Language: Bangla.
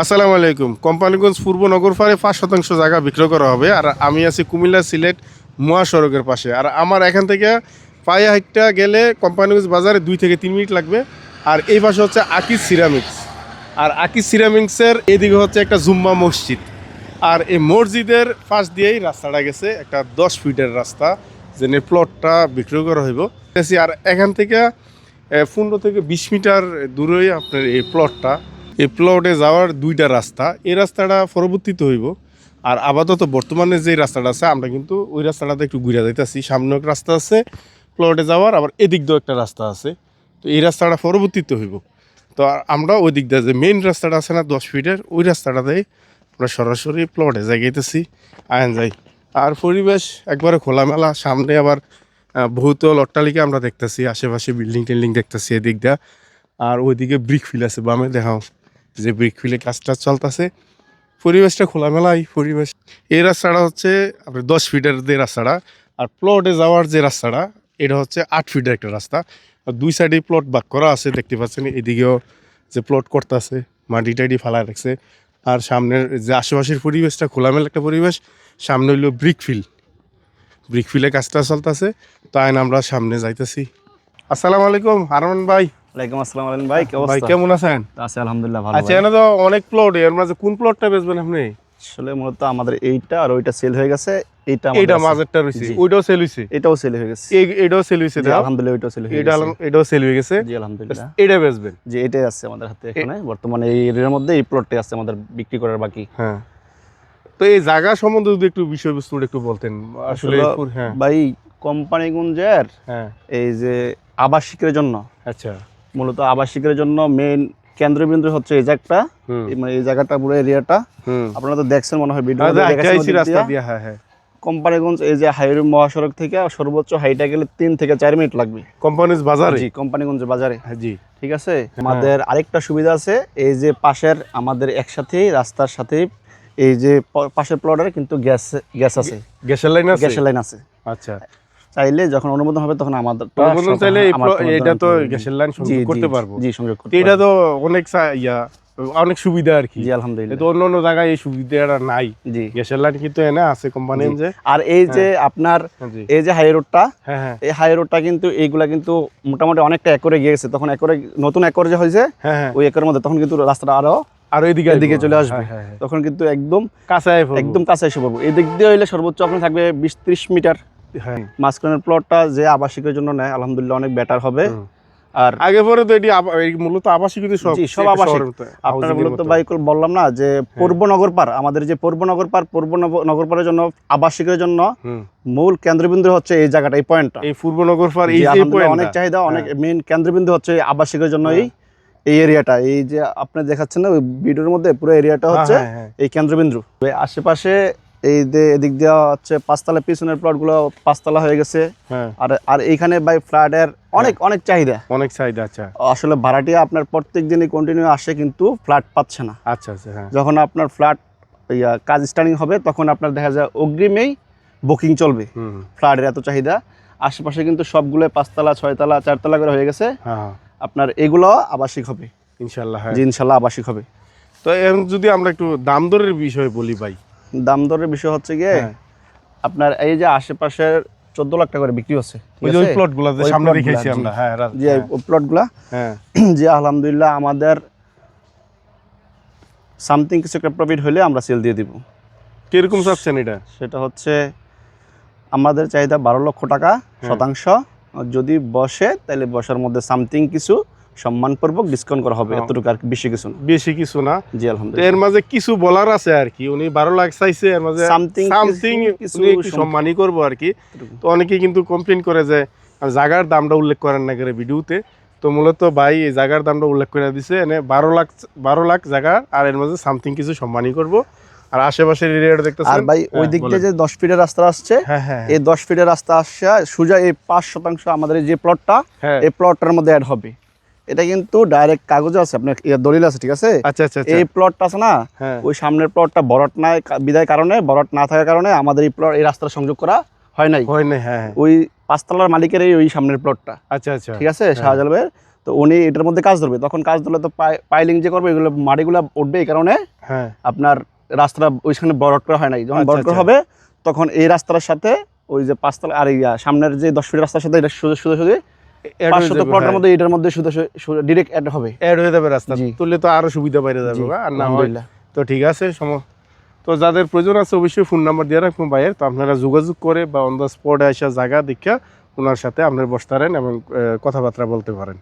আসসালামু আলাইকুম। কোম্পানিগঞ্জ পূর্ব নগরপাড়ে পাঁচ শতাংশ জায়গা বিক্রয় করা হবে আর আমি আছি কুমিল্লা সিলেট মহাসড়কের পাশে। আর আমার এখান থেকে পায়ে হাইটটা গেলে কোম্পানিগঞ্জ বাজারে দুই থেকে তিন মিনিট লাগবে। আর এই পাশে হচ্ছে আকিস সিরামিক্স। আর আকিস সিরামিক্সের এদিকে হচ্ছে একটা জুম্মা মসজিদ। আর এই মসজিদের পাশ দিয়েই রাস্তাটা গেছে, একটা দশ ফিটের রাস্তা, যেন প্লটটা বিক্রয় করা হইব। আর এখান থেকে পনেরো থেকে বিশ মিটার দূরেই আপনার এই প্লটটা। এই প্লটে যাওয়ার দুইটা রাস্তা এই রাস্তাটা পরবর্তীতে হইব। আর আপাতত বর্তমানে যে রাস্তাটা আছে আমরা কিন্তু ওই রাস্তাটাতে একটু ঘুরে যাইতেছি। সামনে এক রাস্তা আছে প্লটে যাওয়ার আবার এদিক দিয়েও একটা রাস্তা আছে। তো এই রাস্তাটা পরবর্তীতে হইব। তো আমরা ওই দিক দিয়ে যে মেইন রাস্তাটা আছে না দশ ফিটের ওই রাস্তাটাতে আমরা সরাসরি প্লটে জায়গাইতেছি আয়ন যাই। আর পরিবেশ একবারে খোলামেলা সামনে আবার আহ, বহুতল অট্টালিকা আমরা দেখতেছি আশেপাশে বিল্ডিং টিল্ডিং দেখতেছি এদিক দিয়ে। আর ওইদিকে ব্রিক ফিল আছে বামে দেখাও। যে ব্রিক ফিলে কাজটা চলতেছে, পরিবেশটা খোলামেলাই, পরিবেশ। এই রাস্তাটা হচ্ছে আপনার দশ ফিটের যে রাস্তাটা, আর প্লটে যাওয়ার যে রাস্তাটা, এটা হচ্ছে আট ফিটের একটা রাস্তা। আর দুই সাইডে প্লট বাক করা আছে, দেখতে পাচ্ছেন, এদিকেও যে প্লট করতে আছে মাটি টাইডি ফালা রাখছে। আর সামনের যে আশেপাশের পরিবেশটা, খোলামেলা একটা পরিবেশ, সামনে হইল ব্রিক ফিল। ব্রিক ফিলে কাজটা চলতেছে, তাই আমরা সামনে যাইতেছি। আসসালামু আলাইকুম, হারমান ভাই। ওয়ালাইকুম আসসালাম আলাইকুম ভাই কি ভাই কেমন আছেন? আছি আলহামদুলিল্লাহ ভালো আচ্ছা ভাই। তো অনেক প্লট এর মাঝে কোন প্লটটা বেচবেন আপনি? আসলে মূলত আমাদের এইটা আর ওইটা সেল হয়ে গেছে এইটা এইটা মাঝেরটা রয়েছে। ওইটাও সেল হয়েছে এটাও সেল হয়ে গেছে। এটাও সেল হয়েছে আলহামদুলিল্লাহ ওইটাও সেল হয়ে গেছে। এটাও সেল হয়ে গেছে? জি আলহামদুলিল্লাহ। এটা বেচবেন? জি এটাই আছে আমাদের হাতে এখানে। বর্তমানে এই মধ্যে এই প্লটটাই আছে আমাদের বিক্রি করার বাকি। হ্যাঁ। তো এই জায়গা সম্বন্ধে যদি একটু বিষয়বস্তু একটু বলতেন আসলে হ্যাঁ। ভাই কোম্পানিগঞ্জের হ্যাঁ। এই যে আবাসিকের জন্য আচ্ছা। মূলত আবাসিকের জন্য মেইন কেন্দ্রবিন্দু হচ্ছে এই জায়গাটা। মানে এই জায়গাটা পুরো এরিয়াটা আপনারা তো দেখছেন মনে হয় ভিডিও আচ্ছা, রাস্তা দিয়া? হ্যাঁ হ্যাঁ। কোম্পানিগঞ্জ এই যে হাইওয়ে মহাসড়ক থেকে সর্বোচ্চ হাইটা গেলে তিন থেকে চার মিনিট লাগবে। কোম্পানিজ বাজারে? জি কোম্পানিগঞ্জ বাজারে। হ্যাঁ জি। ঠিক আছে? আমাদের আরেকটা সুবিধা আছে এই যে পাশের আমাদের একসাথে রাস্তার সাথে এই যে পাশের প্লটের কিন্তু গ্যাস গ্যাস আছে। গ্যাসের লাইন আছে? গ্যাসের লাইন আছে। আচ্ছা। চাইলে যখন অনুমোদন হবে তখন আমাদের অনুমোদন চাইলে এটা তো গ্যাসের লাইন সংযোগ করতে পারব। জি সংযোগ করতে এটা তো অনেক ইয়া অনেক সুবিধা আর কি। জি আলহামদুলিল্লাহ। তো অন্য অন্য জায়গায় এই সুবিধাটা নাই। জি। গ্যাসের লাইন কিন্তু এনে আছে কোম্পানি যে। আর এই যে আপনার এই যে হাই রোডটা হ্যাঁ হ্যাঁ। এই হাই রোডটা কিন্তু এইগুলা কিন্তু মোটামুটি অনেকটা একরে গিয়েছে। তখন একরে নতুন একর যে হয়েছে হ্যাঁ হ্যাঁ। ওই একরের মধ্যে তখন কিন্তু রাস্তাটা আরও আর এইদিকে এদিকে চলে আসবে। হ্যাঁ, হ্যাঁ, হ্যাঁ। তখন কিন্তু একদম পড়ব। একদম কাছে এসে পড়ব। এই দিক দিয়ে হইলে সর্বোচ্চ আপনার থাকবে বিশ ত্রিশ মিটার। হ্যাঁ মাঝখানের প্লটটা যে আবাসিকের জন্য নেয় আলহামদুলিল্লাহ অনেক বেটার হবে আর আগে পরে তো এটি মূলত আবাসিক সব সব আবাসিক। আপনারা মূলত। ভাই বললাম না যে পূর্ব নগরপাড় আমাদের যে পূর্ব নগরপাড় পূর্ব নগরপাড়ের জন্য আবাসিকের জন্য মূল কেন্দ্রবিন্দু হচ্ছে এই জায়গাটা এই পয়েন্টটা এই পূর্বনগর পার এই পয়েন্টটা। অনেক চাহিদা অনেক হ্যাঁ। মেইন কেন্দ্রবিন্দু হচ্ছে আবাসিকের জন্য এই এই এরিয়াটা এই যে আপনি দেখাচ্ছেন না ওই ভিডিওর মধ্যে পুরো এরিয়াটা হ্যাঁ, হচ্ছে হ্যাঁ, হ্যাঁ। এই কেন্দ্রবিন্দু আশেপাশে এই যে এদিক দিয়ে হচ্ছে পাঁচতলা পিছনের প্লটগুলো পাঁচতলা হয়ে গেছে। হ্যাঁ। আর আর এইখানে বাই ফ্ল্যাটের অনেক অনেক চাহিদা। অনেক চাহিদা আচ্ছা। আসলে ভাড়াটিয়া আপনার প্রত্যেক দিনই কন্টিনিউ আসে কিন্তু ফ্ল্যাট পাচ্ছে না। আচ্ছা আচ্ছা হ্যাঁ। যখন আপনার ফ্ল্যাট ইয়া কাজ স্টার্টিং হবে তখন আপনার দেখা যায় অগ্রিমেই বুকিং চলবে। ফ্ল্যাটের এত চাহিদা। আশেপাশে কিন্তু সবগুলো পাঁচতলা ছয়তলা চারতলা করে হয়ে গেছে। হ্যাঁ। আপনার এগুলো আবাসিক হবে। ইনশাল্লাহ ইনশাল্লাহ আবাসিক হবে। তো এখন যদি আমরা একটু দাম দরের বিষয়ে বলি ভাই দাম দরের বিষয় হচ্ছে গিয়ে হ্যাঁ। আপনার এই যে আশেপাশের চোদ্দ লাখ টাকা করে বিক্রি হচ্ছে ওই যে ওই আছে? প্লটগুলা যে ওই সামনে রেখেছি আমরা জি। হ্যাঁ জি প্লটগুলা হ্যাঁ আলহামদুলিল্লাহ আমাদের সামথিং কিছু একটা প্রফিট হলে আমরা সেল দিয়ে দিব কীরকম চাচ্ছেন এটা সেটা হচ্ছে আমাদের চাহিদা বারো লক্ষ টাকা হ্যাঁ। শতাংশ যদি বসে তাহলে বসার মধ্যে সামথিং কিছু সম্মানপূর্বক ডিসকাউন্ট করা হবে হ্যাঁ। এতটুকু আর বেশি কিছু না। বেশি কিছু না। জি আলহামদুলিল্লাহ। এর মাঝে কিছু বলার আছে আর কি উনি বারো লাখ চাইছে এর মাঝে Something সামথিং কিছু- সম্মানই করব আর কি। তো অনেকে কিন্তু কমপ্লেন করে যে জায়গার দামটা উল্লেখ করেন না করে ভিডিওতে। তো মূলত ভাই এই জায়গার দামটা উল্লেখ করে দিছে এনে বারো লাখ বারো লাখ জায়গা আর এর মাঝে সামথিং কিছু সম্মানই করব। আর আশেপাশের এরিয়াটা দেখতেছেন? আর ভাই ওই হ্যাঁ, দিক বলেন। দিয়ে যে দশ ফিটের রাস্তা আসছে হ্যাঁ হ্যাঁ এই দশ ফিটের রাস্তা আসছে সোজা এই পাঁচ শতাংশ আমাদের যে প্লটটা এই প্লটটার মধ্যে অ্যাড হবে। এটা কিন্তু ডাইরেক্ট কাগজে আছে আপনার ইয়ে দলিল আছে ঠিক আছে? আচ্ছা আচ্ছা আচ্ছা। এই প্লটটা আছে না? হ্যাঁ। ওই সামনের প্লটটা বরট নাই বিদায় কারণে বরট না থাকার কারণে আমাদের এই প্লট এই রাস্তাটা সংযোগ করা হয় নাই। হয় না হ্যাঁ হ্যাঁ। ওই পাঁচতলার মালিকের এই ওই সামনের প্লটটা আচ্ছা আচ্ছা। ঠিক আছে শাহজালালের তো উনি এটার মধ্যে কাজ ধরবে। তখন কাজ ধরলে তো পাইলিং যে করবে এগুলো মাটিগুলো উঠবে এই কারণে হ্যাঁ। আপনার রাস্তাটা ওইখানে বরট করা হয় নাই। যখন আচ্ছা, বরট করা আচ্ছা। হবে তখন এই রাস্তার সাথে ওই যে পাঁচতলা আর ইয়া, সামনের যে দশ ফিট রাস্তার সাথে এটা শুধু শুধু শুধু পাঁচশো প্লটের মধ্যে এটার মধ্যে শুধু ডিরেক্ট অ্যাড হবে। অ্যাড হয়ে যাবে রাস্তা। তুললে তো আরও সুবিধা বাইরে যাবে আর না আলহামদুলিল্লাহ। তো ঠিক আছে সম তো যাদের প্রয়োজন আছে অবশ্যই ফোন নাম্বার দিয়ে ভাইয়ের তো আপনারা যোগাযোগ করে বা অন দা স্পটে আসা জায়গা দেখা ওনার সাথে আপনার বসতে পারেন এবং কথাবার্তা বলতে পারেন।